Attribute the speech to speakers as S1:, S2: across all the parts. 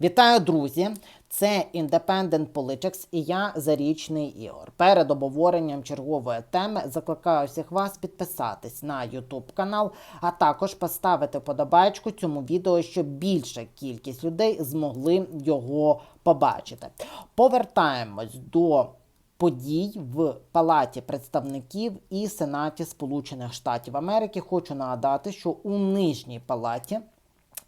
S1: Вітаю, друзі! Це Independent Politics і я Зарічний Ігор. Перед обговоренням чергової теми закликаю всіх вас підписатись на YouTube канал, а також поставити подобайку цьому відео, щоб більша кількість людей змогли його побачити. Повертаємось до подій в Палаті представників і Сенаті Сполучених Штатів Америки. Хочу нагадати, що у нижній палаті.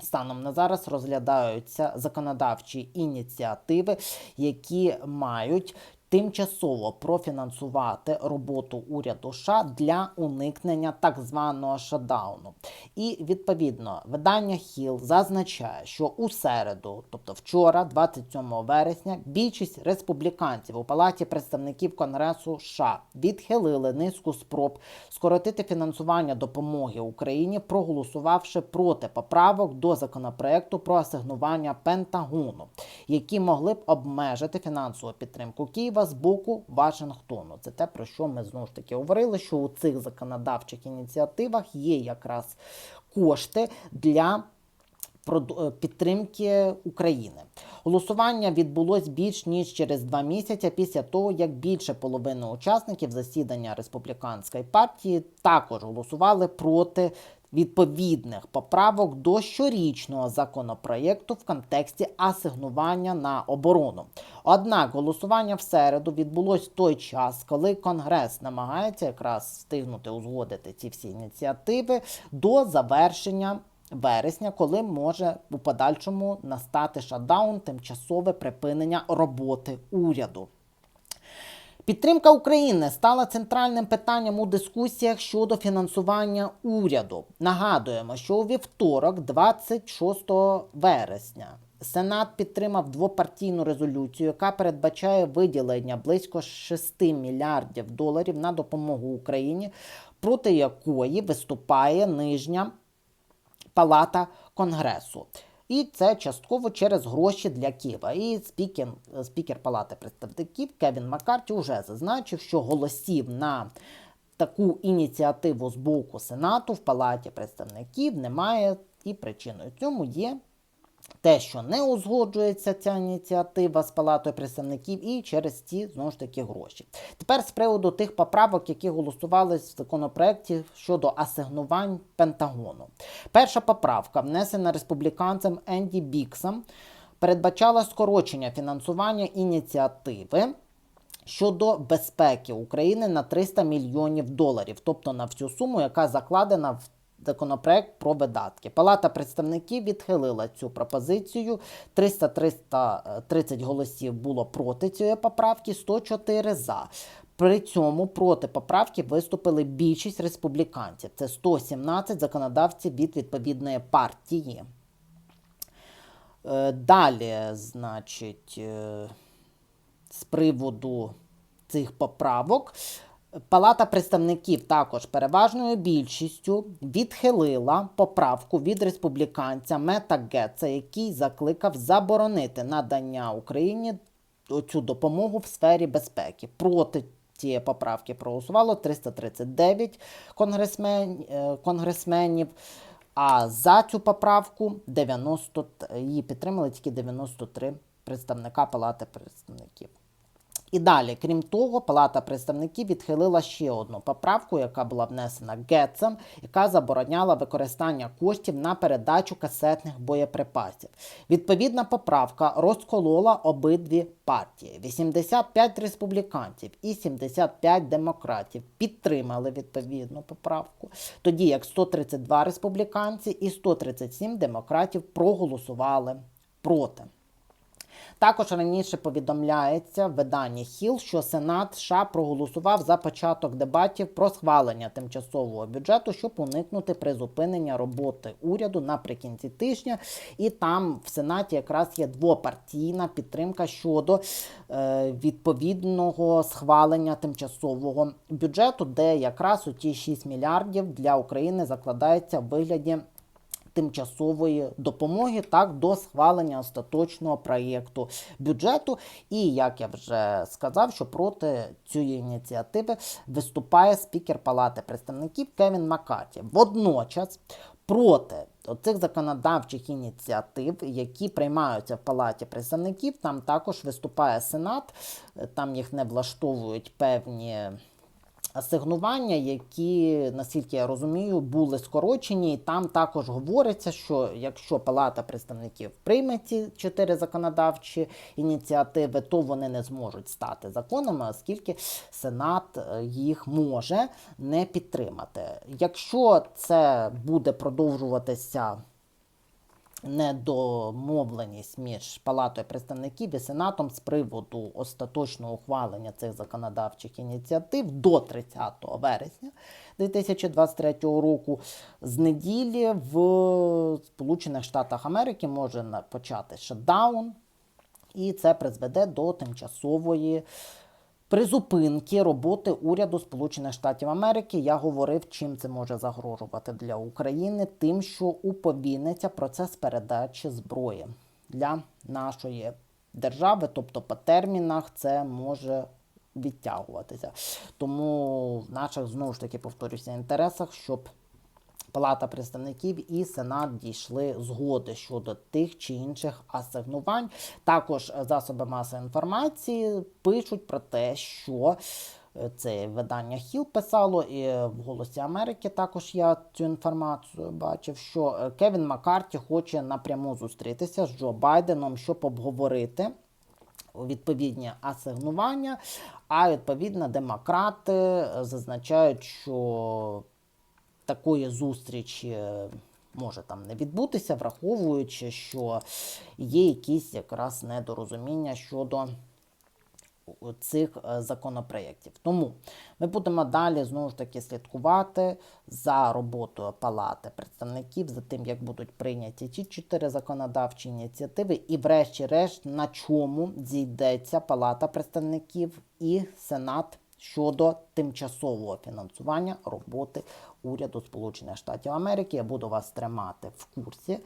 S1: Станом на зараз розглядаються законодавчі ініціативи, які мають тимчасово профінансувати роботу уряду США для уникнення так званого шатдауну. І відповідно видання Хіл зазначає, що у середу, тобто вчора, 27 вересня, більшість республіканців у палаті представників Конгресу США відхилили низку спроб скоротити фінансування допомоги Україні, проголосувавши проти поправок до законопроекту про асигнування Пентагону, які могли б обмежити фінансову підтримку Києва з боку Вашингтону. Це те, про що ми знову ж таки говорили, що у цих законодавчих ініціативах є якраз кошти для е, підтримки України. Голосування відбулось більш ніж через два місяці після того, як більше половини учасників засідання республіканської партії також голосували проти відповідних поправок до щорічного законопроєкту в контексті асигнування на оборону. Однак голосування в середу відбулось в той час, коли Конгрес намагається якраз встигнути узгодити ці всі ініціативи до завершення вересня, коли може у подальшому настати шатдаун, тимчасове припинення роботи уряду. Підтримка України стала центральним питанням у дискусіях щодо фінансування уряду. Нагадуємо, що у вівторок, 26 вересня, Сенат підтримав двопартійну резолюцію, яка передбачає виділення близько 6 мільярдів доларів на допомогу Україні, проти якої виступає нижня палата Конгресу. І це частково через гроші для Києва. І спікер, спікер Палати представників Кевін Маккарті вже зазначив, що голосів на таку ініціативу з боку Сенату в Палаті представників немає, і причиною цьому є те, що не узгоджується ця ініціатива з Палатою представників, і через ці знову ж таки гроші. Тепер з приводу тих поправок, які голосували в законопроекті щодо асигнувань Пентагону. Перша поправка, внесена республіканцем Енді Біксом, передбачала скорочення фінансування ініціативи. Щодо безпеки України на 300 мільйонів доларів, тобто на всю суму, яка закладена в законопроект про видатки. Палата представників відхилила цю пропозицію. 300-330 голосів було проти цієї поправки, 104 за. При цьому проти поправки виступили більшість республіканців. Це 117 законодавців від відповідної партії. Е, Далі, значить, е, з приводу цих поправок. Палата представників також переважною більшістю відхилила поправку від республіканця Мета Гетца, який закликав заборонити надання Україні цю допомогу в сфері безпеки. Проти цієї поправки проголосувало 339 конгресмен, е, конгресменів. А за цю поправку 90, її підтримали тільки 93 представника Палати представників. І далі, крім того, Палата представників відхилила ще одну поправку, яка була внесена Гетцем, яка забороняла використання коштів на передачу касетних боєприпасів. Відповідна поправка розколола обидві партії. 85 республіканців і 75 демократів підтримали відповідну поправку, тоді як 132 республіканці і 137 демократів проголосували проти. Також раніше повідомляється в виданні Хіл, що Сенат США проголосував за початок дебатів про схвалення тимчасового бюджету, щоб уникнути призупинення роботи уряду наприкінці тижня. І там в Сенаті якраз є двопартійна підтримка щодо е, відповідного схвалення тимчасового бюджету, де якраз у ті 6 мільярдів для України закладається в вигляді тимчасової допомоги так до схвалення остаточного проєкту бюджету. І як я вже сказав, що проти цієї ініціативи виступає спікер Палати представників Кевін Маккарті. Водночас. проти оцих законодавчих ініціатив, які приймаються в Палаті представників. Там також виступає Сенат, там їх не влаштовують певні асигнування, які, наскільки я розумію, були скорочені. І там також говориться, що якщо Палата представників прийме ці чотири законодавчі ініціативи, то вони не зможуть стати законами, оскільки Сенат е, їх може не підтримати. Якщо це буде продовжуватися недомовленість між Палатою представників і Сенатом з приводу остаточного ухвалення цих законодавчих ініціатив до 30 вересня 2023 року. З неділі в Сполучених Штатах Америки може почати шатдаун, і це призведе до тимчасової призупинки роботи уряду Сполучених Штатів Америки. Я говорив, чим це може загрожувати для України, тим, що уповільниться процес передачі зброї для нашої держави, тобто по термінах це може відтягуватися. Тому в наших знову ж таки повторюся інтересах, щоб Палата представників і Сенат дійшли згоди щодо тих чи інших асигнувань. Також е, засоби масової інформації пишуть про те, що е, це видання Хіл писало, і в Голосі Америки також я цю інформацію бачив, що е, Кевін Маккарті хоче напряму зустрітися з Джо Байденом, щоб обговорити відповідні асигнування. А відповідно, демократи зазначають, що такої зустрічі е, може там не відбутися, враховуючи, що є якісь якраз недорозуміння щодо цих е, законопроєктів. Тому ми будемо далі знову ж таки слідкувати за роботою Палати представників, за тим, як будуть прийняті ті чотири законодавчі ініціативи, і, врешті-решт, на чому зійдеться Палата представників і Сенат щодо тимчасового фінансування роботи уряду Сполучених Штатів Америки. Я буду вас тримати в курсі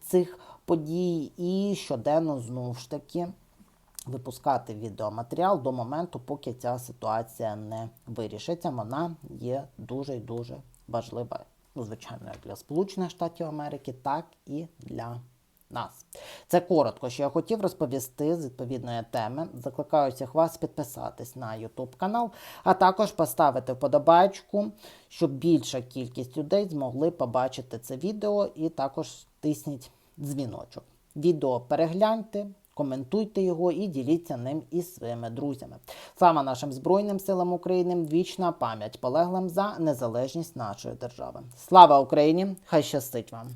S1: цих подій і щоденно знову ж таки випускати відеоматеріал до моменту, поки ця ситуація не вирішиться. Вона є дуже дуже важлива, ну, звичайно, як для Сполучених Штатів Америки, так і для нас. Це коротко, що я хотів розповісти з відповідної теми. Закликаю всіх вас підписатись на YouTube канал, а також поставити вподобайку, щоб більша кількість людей змогли побачити це відео і також тисніть дзвіночок. Відео перегляньте, коментуйте його і діліться ним із своїми друзями. Слава нашим Збройним силам України! Вічна пам'ять полеглим за незалежність нашої держави. Слава Україні! Хай щастить вам!